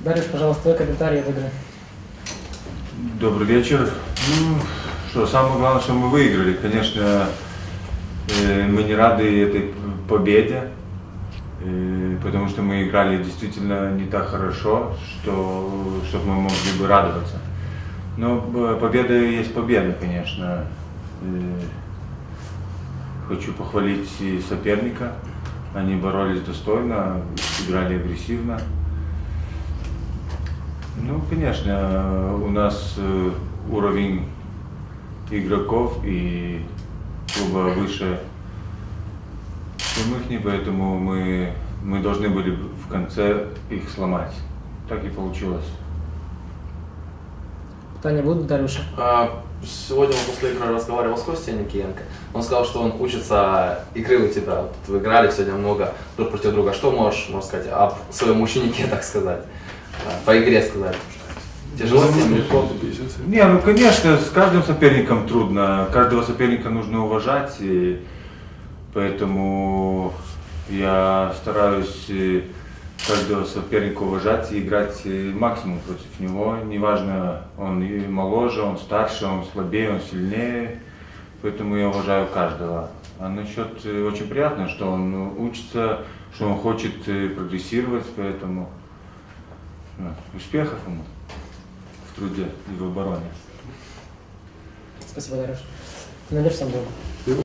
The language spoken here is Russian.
Дарья, пожалуйста, твой комментарий в игры. Добрый вечер. Ну, что, самое главное, что мы выиграли. Конечно, э, мы не рады этой победе, э, потому что мы играли действительно не так хорошо, что, чтобы мы могли бы радоваться. Но э, победа есть победа, конечно. Хочу похвалить соперника. Они боролись достойно, играли агрессивно. Ну, конечно, у нас э, уровень игроков и клуба выше, чем их, поэтому мы, мы должны были в конце их сломать. Так и получилось. Питания будут, Дарюша? А, Сегодня он после игры разговаривал с Костей Никиенко. Он сказал, что он учится игры у тебя. Вот вы играли сегодня много друг против друга. Что можешь, можно сказать, об своем ученике, так сказать, по игре сказать? Тяжело с ним? Не, ну конечно, с каждым соперником трудно. Каждого соперника нужно уважать, и поэтому я стараюсь э, каждого соперника уважать и играть э, максимум против него. Неважно, он и моложе, он старше, он слабее, он сильнее. Поэтому я уважаю каждого. А насчет э, очень приятно, что он учится, что он хочет прогрессировать, поэтому успехов ему в труде и в обороне. Спасибо, Дарюша. Ты найдешь сам дома.